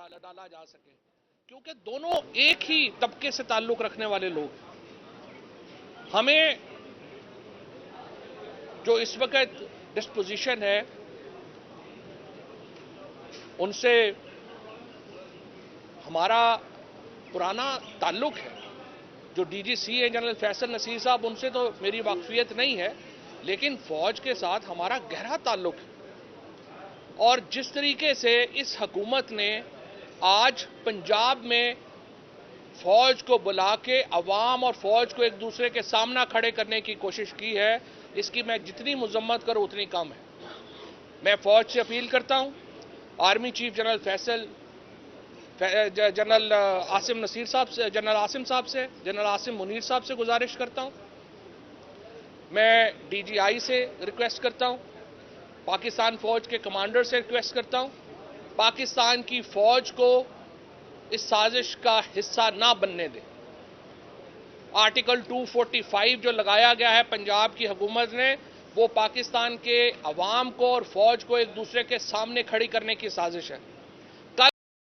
डाला डाला जा सके। क्योंकि दोनों एक ही तबके से ताल्लुक रखने वाले लोग। हमें जो इस वक्त डिस्पोजिशन है, उनसे हमारा पुराना ताल्लुक है। जो डीजीसी है जनरल फैसल नसीर साहब, उनसे तो मेरी वाकफियत नहीं है, लेकिन फौज के साथ हमारा गहरा ताल्लुक है। और जिस तरीके से इस हकूमत ने आज पंजाब में फौज को बुला के, अवाम और फौज को एक दूसरे के सामना खड़े करने की कोशिश की है। इसकी मैं जितनी मजम्मत करूँ, उतनी कम है। मैं फौज से अपील करता हूँ। Army chief general Faisal general Asim Nasir साहब से, जनरल आसिम साहब से, जनरल आसिम मुनीर साहब से गुजारिश करता हूँ। मैं डीजीआई से रिक्वेस्ट करता हूँ। पाकिस्तान फौज के कमांडर से रिक्वेस्ट करता हूँ। पाकिस्तान की फौज को इस साजिश का हिस्सा ना बनने दे। आर्टिकल 245 जो लगाया गया है पंजाब की हुकूमत ने, वो पाकिस्तान के अवाम को और फौज को एक दूसरे के सामने खड़ी करने की साजिश है।